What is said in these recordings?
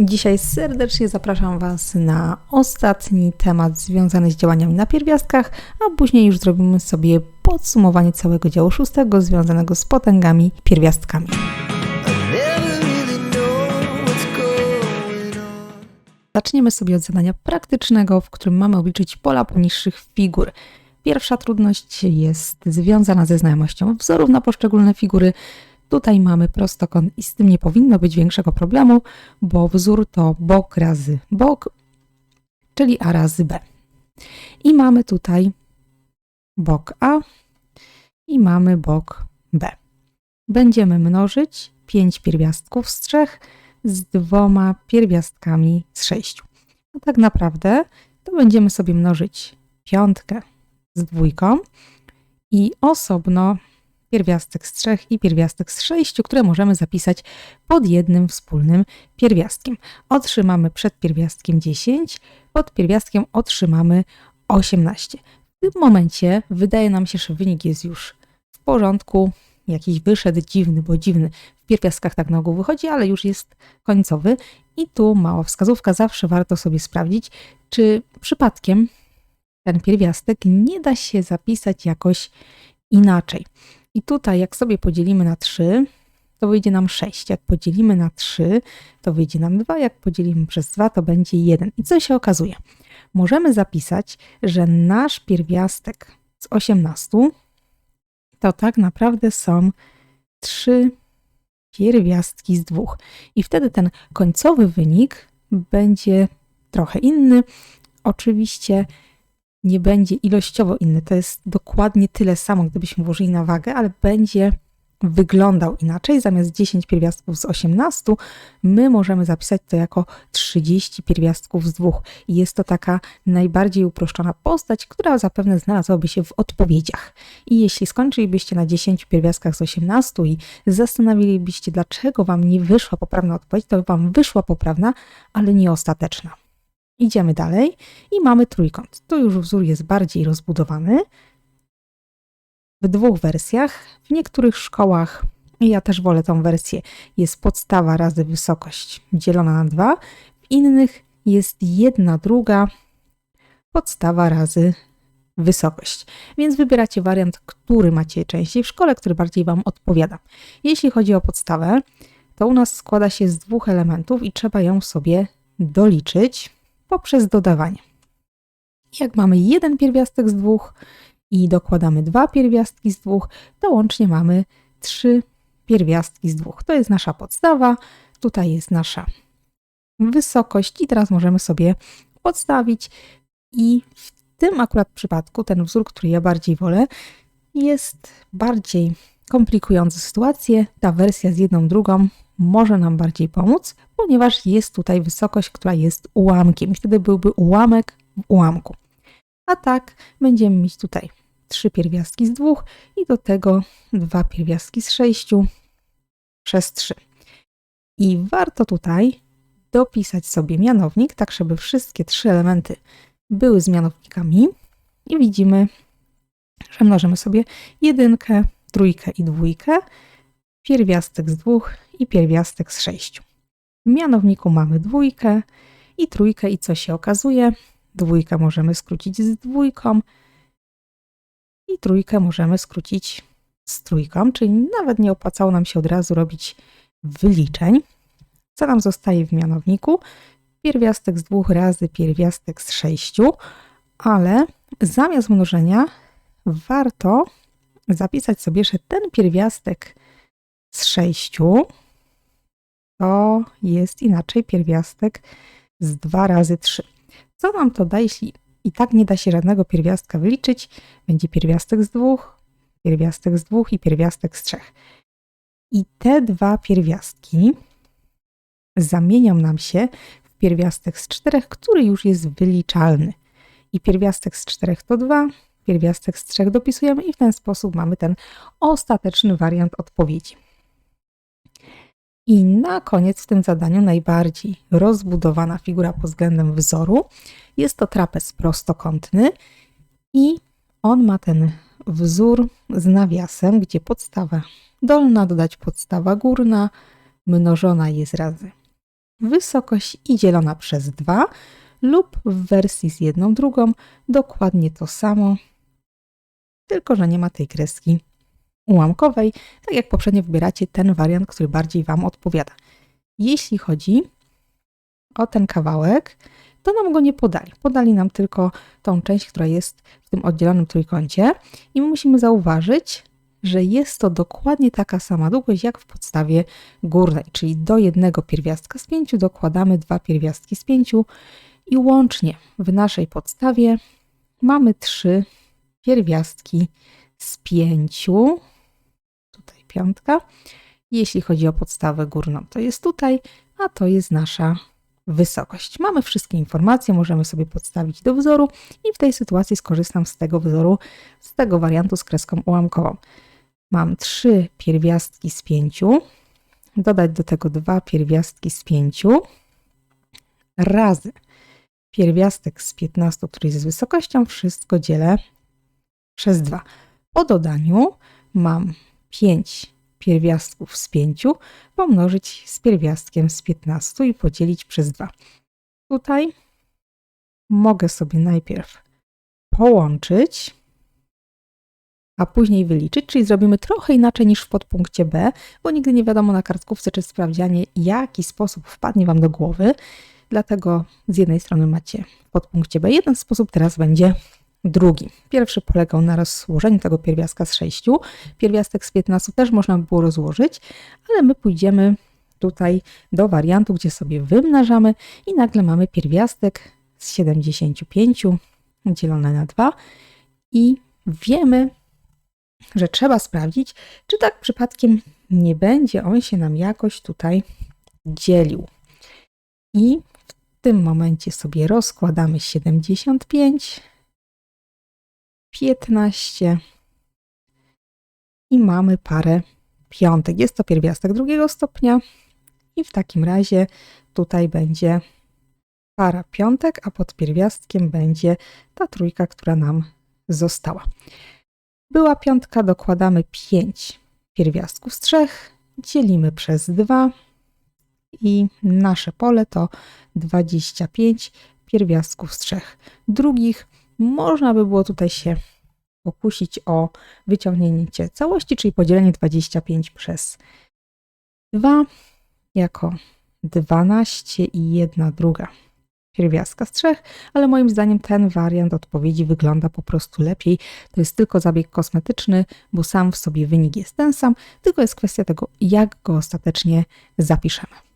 Dzisiaj serdecznie zapraszam Was na ostatni temat związany z działaniami na pierwiastkach, a później już zrobimy sobie podsumowanie całego działu szóstego związanego z potęgami pierwiastkami. Zaczniemy sobie od zadania praktycznego, w którym mamy obliczyć pola poniższych figur. Pierwsza trudność jest związana ze znajomością wzorów na poszczególne figury. Tutaj mamy prostokąt i z tym nie powinno być większego problemu, bo wzór to bok razy bok, czyli a razy b. I mamy tutaj bok a i mamy bok b. Będziemy mnożyć 5 pierwiastków z 3 z dwoma pierwiastkami z 6. A tak naprawdę to będziemy sobie mnożyć piątkę z dwójką i osobno pierwiastek z 3 i pierwiastek z 6, które możemy zapisać pod jednym wspólnym pierwiastkiem. Otrzymamy przed pierwiastkiem 10, pod pierwiastkiem otrzymamy 18. W tym momencie wydaje nam się, że wynik jest już w porządku, jakiś wyszedł dziwny, bo dziwny w pierwiastkach tak na ogół wychodzi, ale już jest końcowy. I tu mała wskazówka, zawsze warto sobie sprawdzić, czy przypadkiem ten pierwiastek nie da się zapisać jakoś inaczej. I tutaj, jak sobie podzielimy na 3, to wyjdzie nam 6. Jak podzielimy na 3, to wyjdzie nam 2. Jak podzielimy przez 2, to będzie 1. I co się okazuje? Możemy zapisać, że nasz pierwiastek z 18 to tak naprawdę są 3 pierwiastki z dwóch. I wtedy ten końcowy wynik będzie trochę inny. Oczywiście nie będzie ilościowo inny. To jest dokładnie tyle samo, gdybyśmy włożyli na wagę, ale będzie wyglądał inaczej. Zamiast 10 pierwiastków z 18, my możemy zapisać to jako 30 pierwiastków z dwóch. Jest to taka najbardziej uproszczona postać, która zapewne znalazłaby się w odpowiedziach. I jeśli skończylibyście na 10 pierwiastkach z 18 i zastanowilibyście, dlaczego Wam nie wyszła poprawna odpowiedź, to Wam wyszła poprawna, ale nie ostateczna. Idziemy dalej i mamy trójkąt. Tu już wzór jest bardziej rozbudowany. W dwóch wersjach. W niektórych szkołach, ja też wolę tą wersję, jest podstawa razy wysokość dzielona na dwa. W innych jest jedna druga podstawa razy wysokość. Więc wybieracie wariant, który macie częściej w szkole, który bardziej Wam odpowiada. Jeśli chodzi o podstawę, to u nas składa się z dwóch elementów i trzeba ją sobie doliczyć poprzez dodawanie. Jak mamy jeden pierwiastek z dwóch i dokładamy dwa pierwiastki z dwóch, to łącznie mamy trzy pierwiastki z dwóch. To jest nasza podstawa, tutaj jest nasza wysokość i teraz możemy sobie podstawić i w tym akurat przypadku ten wzór, który ja bardziej wolę, jest bardziej komplikujący sytuację. Ta wersja z jedną drugą może nam bardziej pomóc, ponieważ jest tutaj wysokość, która jest ułamkiem. I wtedy byłby ułamek w ułamku. A tak będziemy mieć tutaj trzy pierwiastki z dwóch i do tego dwa pierwiastki z sześciu przez trzy. I warto tutaj dopisać sobie mianownik, tak żeby wszystkie trzy elementy były z mianownikami. I widzimy, że mnożymy sobie jedynkę, trójkę i dwójkę, pierwiastek z dwóch i pierwiastek z sześciu. W mianowniku mamy dwójkę i trójkę i co się okazuje? Dwójkę możemy skrócić z dwójką i trójkę możemy skrócić z trójką, czyli nawet nie opłacało nam się od razu robić wyliczeń. Co nam zostaje w mianowniku? Pierwiastek z dwóch razy pierwiastek z sześciu, ale zamiast mnożenia warto zapisać sobie, że ten pierwiastek z sześciu to jest inaczej pierwiastek z 2 razy 3. Co nam to da, jeśli i tak nie da się żadnego pierwiastka wyliczyć? Będzie pierwiastek z 2, pierwiastek z 2 i pierwiastek z 3. I te dwa pierwiastki zamienią nam się w pierwiastek z 4, który już jest wyliczalny. I pierwiastek z 4 to 2, pierwiastek z 3 dopisujemy i w ten sposób mamy ten ostateczny wariant odpowiedzi. I na koniec w tym zadaniu najbardziej rozbudowana figura pod względem wzoru jest to trapez prostokątny i on ma ten wzór z nawiasem, gdzie podstawa dolna dodać podstawa górna mnożona jest razy wysokość i dzielona przez 2 lub w wersji z jedną drugą dokładnie to samo, tylko że nie ma tej kreski ułamkowej. Tak jak poprzednio wybieracie ten wariant, który bardziej Wam odpowiada. Jeśli chodzi o ten kawałek, to nam go nie podali. Podali nam tylko tą część, która jest w tym oddzielonym trójkącie i my musimy zauważyć, że jest to dokładnie taka sama długość jak w podstawie górnej, czyli do jednego pierwiastka z pięciu dokładamy dwa pierwiastki z pięciu i łącznie w naszej podstawie mamy trzy pierwiastki z pięciu. Piątka. Jeśli chodzi o podstawę górną, to jest tutaj, a to jest nasza wysokość. Mamy wszystkie informacje, możemy sobie podstawić do wzoru i w tej sytuacji skorzystam z tego wzoru, z tego wariantu z kreską ułamkową. Mam trzy pierwiastki z pięciu, dodać do tego dwa pierwiastki z pięciu razy pierwiastek z 15, który jest z wysokością, wszystko dzielę przez 2. Po dodaniu mam 5 pierwiastków z 5 pomnożyć z pierwiastkiem z 15 i podzielić przez 2. Tutaj mogę sobie najpierw połączyć, a później wyliczyć, czyli zrobimy trochę inaczej niż w podpunkcie B, bo nigdy nie wiadomo na kartkówce czy sprawdzianie, jaki sposób wpadnie Wam do głowy. Dlatego z jednej strony macie w podpunkcie B jeden sposób, teraz będzie drugi. Pierwszy polegał na rozłożeniu tego pierwiastka z 6. Pierwiastek z 15 też można by było rozłożyć, ale my pójdziemy tutaj do wariantu, gdzie sobie wymnażamy i nagle mamy pierwiastek z 75 dzielone na 2 i wiemy, że trzeba sprawdzić, czy tak przypadkiem nie będzie on się nam jakoś tutaj dzielił. I w tym momencie sobie rozkładamy 75, 15 i mamy parę piątek. Jest to pierwiastek drugiego stopnia i w takim razie tutaj będzie para piątek, a pod pierwiastkiem będzie ta trójka, która nam została. Była piątka, dokładamy 5 pierwiastków z 3, dzielimy przez 2 i nasze pole to 25 pierwiastków z 3 drugich. Można by było tutaj się pokusić o wyciągnięcie całości, czyli podzielenie 25 przez 2 jako 12 i 1 druga pierwiastka z trzech, ale moim zdaniem ten wariant odpowiedzi wygląda po prostu lepiej. To jest tylko zabieg kosmetyczny, bo sam w sobie wynik jest ten sam, tylko jest kwestia tego, jak go ostatecznie zapiszemy.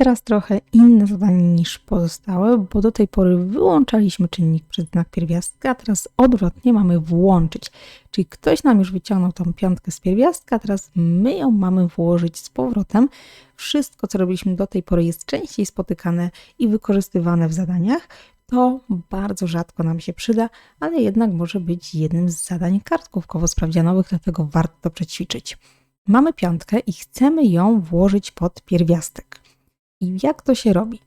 Teraz trochę inne zadanie niż pozostałe, bo do tej pory wyłączaliśmy czynnik przez znak pierwiastka, teraz odwrotnie mamy włączyć. Czyli ktoś nam już wyciągnął tą piątkę z pierwiastka, teraz my ją mamy włożyć z powrotem. Wszystko, co robiliśmy do tej pory, jest częściej spotykane i wykorzystywane w zadaniach. To bardzo rzadko nam się przyda, ale jednak może być jednym z zadań kartkówkowo-sprawdzianowych, dlatego warto to przećwiczyć. Mamy piątkę i chcemy ją włożyć pod pierwiastek. I jak to się robi?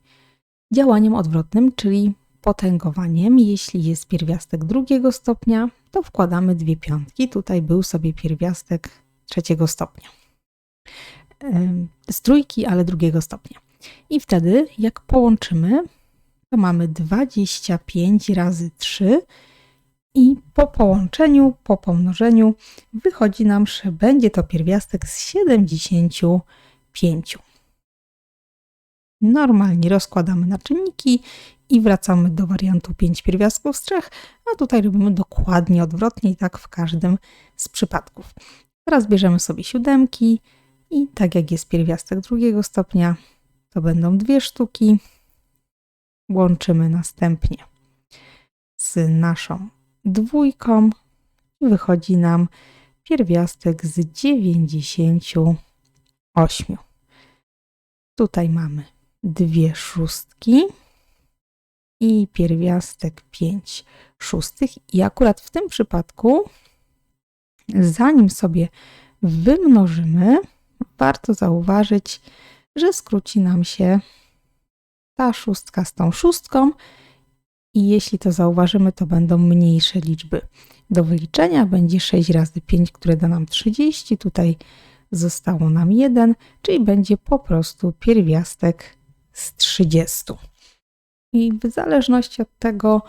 Działaniem odwrotnym, czyli potęgowaniem. Jeśli jest pierwiastek drugiego stopnia, to wkładamy dwie piątki. Tutaj był sobie pierwiastek trzeciego stopnia. Z trójki, ale drugiego stopnia. I wtedy, jak połączymy, to mamy 25 razy 3 i po połączeniu, po pomnożeniu wychodzi nam, że będzie to pierwiastek z 75. Normalnie rozkładamy na czynniki i wracamy do wariantu 5 pierwiastków z 3, a tutaj robimy dokładnie odwrotnie i tak w każdym z przypadków. Teraz bierzemy sobie siódemki i tak jak jest pierwiastek drugiego stopnia, to będą dwie sztuki. Łączymy następnie z naszą dwójką i wychodzi nam pierwiastek z 98. Tutaj mamy dwie szóstki i pierwiastek 5 szóstych. I akurat w tym przypadku, zanim sobie wymnożymy, warto zauważyć, że skróci nam się ta szóstka z tą szóstką. I jeśli to zauważymy, to będą mniejsze liczby. Do wyliczenia będzie 6 razy 5, które da nam 30. Tutaj Zostało nam 1, czyli będzie po prostu pierwiastek z 30. I w zależności od tego,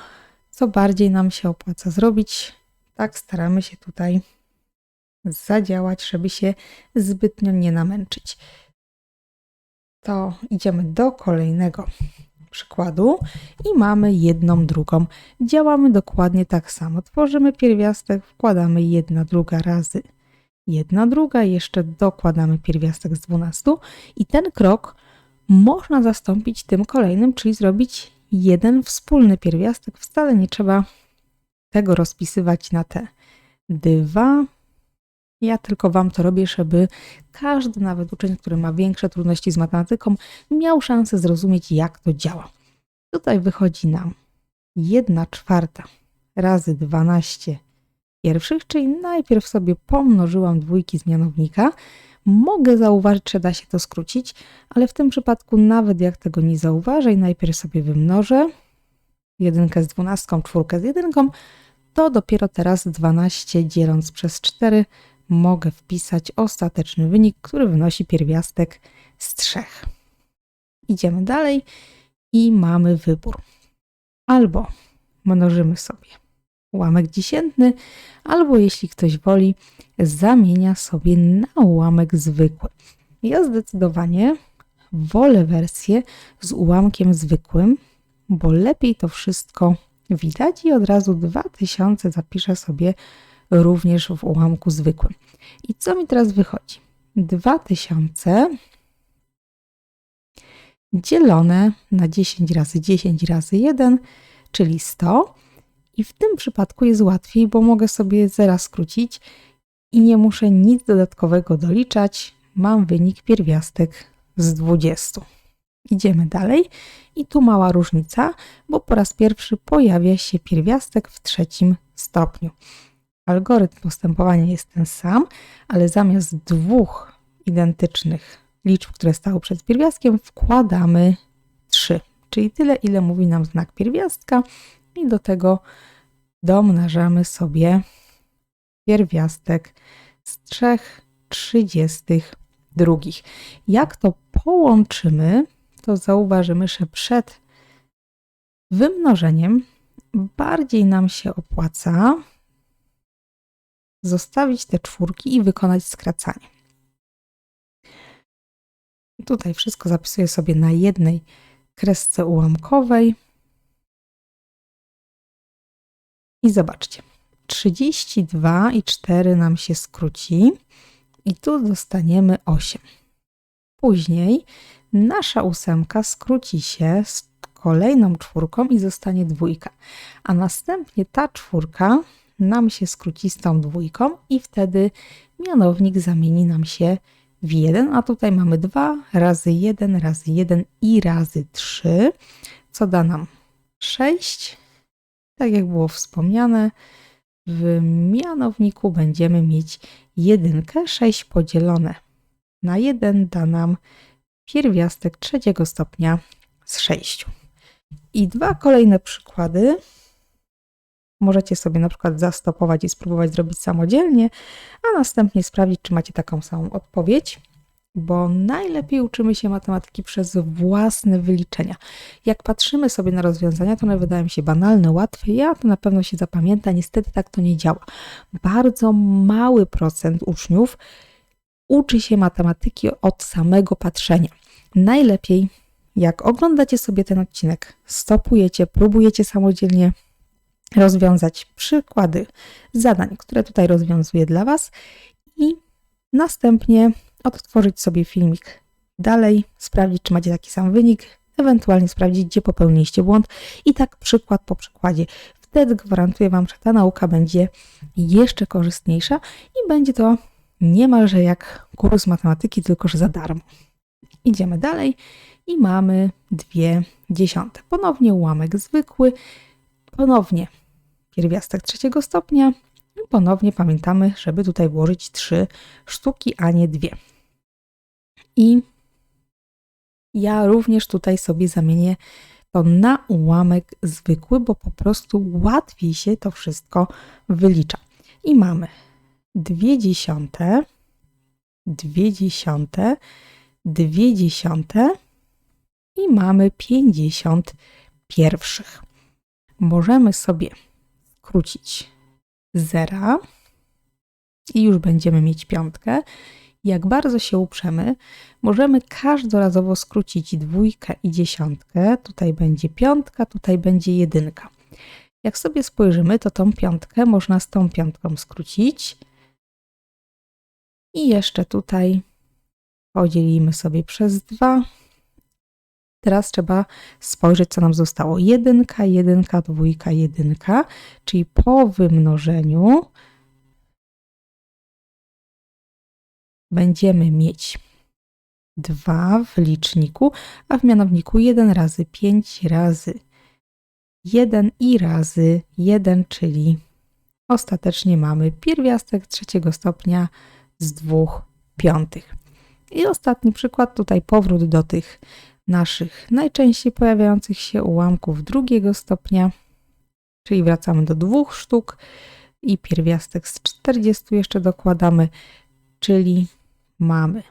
co bardziej nam się opłaca zrobić, tak staramy się tutaj zadziałać, żeby się zbytnio nie namęczyć. To idziemy do kolejnego przykładu i mamy jedną drugą. Działamy dokładnie tak samo. Tworzymy pierwiastek, wkładamy jedna druga razy jedna druga, jeszcze dokładamy pierwiastek z 12 i ten krok można zastąpić tym kolejnym, czyli zrobić jeden wspólny pierwiastek. Wcale nie trzeba tego rozpisywać na te dwa. Ja tylko Wam to robię, żeby każdy, nawet uczeń, który ma większe trudności z matematyką, miał szansę zrozumieć, jak to działa. Tutaj wychodzi nam 1 czwarta razy 12 pierwszych, czyli najpierw sobie pomnożyłam dwójki z mianownika. Mogę zauważyć, że da się to skrócić, ale w tym przypadku nawet jak tego nie zauważę i najpierw sobie wymnożę jedynkę z dwunastką, czwórkę z jedynką, to dopiero teraz 12 dzieląc przez 4 mogę wpisać ostateczny wynik, który wynosi pierwiastek z 3. Idziemy dalej i mamy wybór. Albo mnożymy sobie ułamek dziesiętny, albo jeśli ktoś woli, zamienia sobie na ułamek zwykły. Ja zdecydowanie wolę wersję z ułamkiem zwykłym, bo lepiej to wszystko widać i od razu 2000 zapiszę sobie również w ułamku zwykłym. I co mi teraz wychodzi? 2000 dzielone na 10 razy 10 razy 1, czyli 100. I w tym przypadku jest łatwiej, bo mogę sobie zera skrócić i nie muszę nic dodatkowego doliczać. Mam wynik pierwiastek z 20. Idziemy dalej i tu mała różnica, bo po raz pierwszy pojawia się pierwiastek w trzecim stopniu. Algorytm postępowania jest ten sam, ale zamiast dwóch identycznych liczb, które stały przed pierwiastkiem, wkładamy 3, czyli tyle, ile mówi nam znak pierwiastka i do tego domnażamy sobie pierwiastek z 3 trzydziestych drugich. Jak to połączymy, to zauważymy, że przed wymnożeniem bardziej nam się opłaca zostawić te czwórki i wykonać skracanie. Tutaj wszystko zapisuję sobie na jednej kresce ułamkowej. I zobaczcie, 32 i 4 nam się skróci i tu dostaniemy 8. Później nasza ósemka skróci się z kolejną czwórką i zostanie dwójka, a następnie ta czwórka nam się skróci z tą dwójką i wtedy mianownik zamieni nam się w 1, a tutaj mamy 2 razy 1 razy 1 i razy 3, co da nam 6. Tak jak było wspomniane, w mianowniku będziemy mieć jedynkę, 6 podzielone na 1 da nam pierwiastek trzeciego stopnia z 6. I dwa kolejne przykłady możecie sobie na przykład zastopować i spróbować zrobić samodzielnie, a następnie sprawdzić, czy macie taką samą odpowiedź, bo najlepiej uczymy się matematyki przez własne wyliczenia. Jak patrzymy sobie na rozwiązania, to one wydają się banalne, łatwe, ja to na pewno się zapamięta, niestety tak to nie działa. Bardzo mały procent uczniów uczy się matematyki od samego patrzenia. Najlepiej, jak oglądacie sobie ten odcinek, stopujecie, próbujecie samodzielnie rozwiązać przykłady zadań, które tutaj rozwiązuję dla Was i następnie odtworzyć sobie filmik dalej, sprawdzić, czy macie taki sam wynik, ewentualnie sprawdzić, gdzie popełniliście błąd i tak przykład po przykładzie. Wtedy gwarantuję Wam, że ta nauka będzie jeszcze korzystniejsza i będzie to niemalże jak kurs matematyki, tylko że za darmo. Idziemy dalej i mamy dwie dziesiąte. Ponownie ułamek zwykły, ponownie pierwiastek trzeciego stopnia i ponownie pamiętamy, żeby tutaj włożyć trzy sztuki, a nie dwie. I ja również tutaj sobie zamienię to na ułamek zwykły, bo po prostu łatwiej się to wszystko wylicza. I mamy dwie dziesiąte dwie dziesiąte, dwie dziesiąte i mamy 50 pierwszych. Możemy sobie skrócić zera i już będziemy mieć piątkę. Jak bardzo się uprzemy, możemy każdorazowo skrócić dwójkę i dziesiątkę. Tutaj będzie piątka, tutaj będzie jedynka. Jak sobie spojrzymy, to tą piątkę można z tą piątką skrócić. I jeszcze tutaj podzielimy sobie przez dwa. Teraz trzeba spojrzeć, co nam zostało. Jedynka, jedynka, dwójka, jedynka, czyli po wymnożeniu będziemy mieć 2 w liczniku, a w mianowniku 1 razy 5 razy 1 i razy 1, czyli ostatecznie mamy pierwiastek trzeciego stopnia z 2 piątych. I ostatni przykład, tutaj powrót do tych naszych najczęściej pojawiających się ułamków drugiego stopnia, czyli wracamy do dwóch sztuk i pierwiastek z 40 jeszcze dokładamy, czyli mamy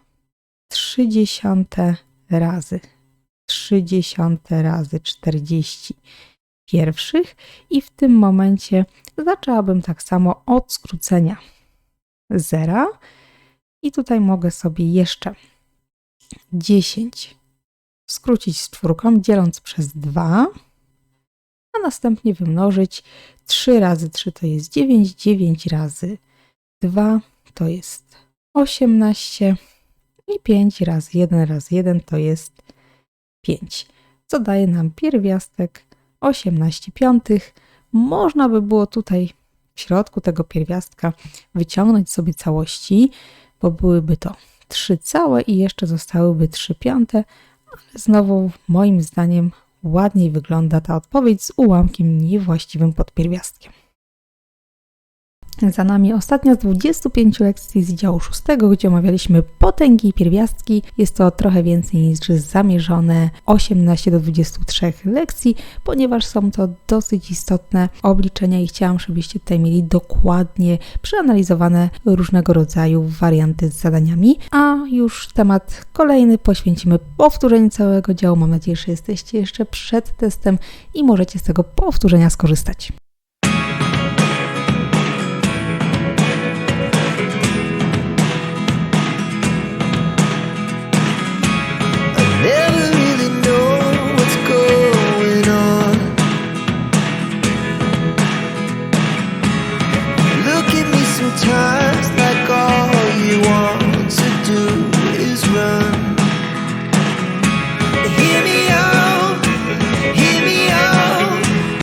30 razy 30 razy 40 pierwszych i w tym momencie zaczęłabym tak samo od skrócenia zera i tutaj mogę sobie jeszcze 10 skrócić z czwórką, dzieląc przez 2, a następnie wymnożyć 3 razy 3 to jest 9, 9 razy 2 to jest 18 i 5 razy 1 razy 1 to jest 5, co daje nam pierwiastek 18 piątych. Można by było tutaj w środku tego pierwiastka wyciągnąć sobie całości, bo byłyby to 3 całe i jeszcze zostałyby 3 piąte, ale znowu moim zdaniem ładniej wygląda ta odpowiedź z ułamkiem niewłaściwym pod pierwiastkiem. Za nami ostatnia z 25 lekcji z działu 6, gdzie omawialiśmy potęgi i pierwiastki. Jest to trochę więcej niż zamierzone 18 do 23 lekcji, ponieważ są to dosyć istotne obliczenia i chciałam, żebyście tutaj mieli dokładnie przeanalizowane różnego rodzaju warianty z zadaniami. A już temat kolejny poświęcimy powtórzeniu całego działu. Mam nadzieję, że jesteście jeszcze przed testem i możecie z tego powtórzenia skorzystać.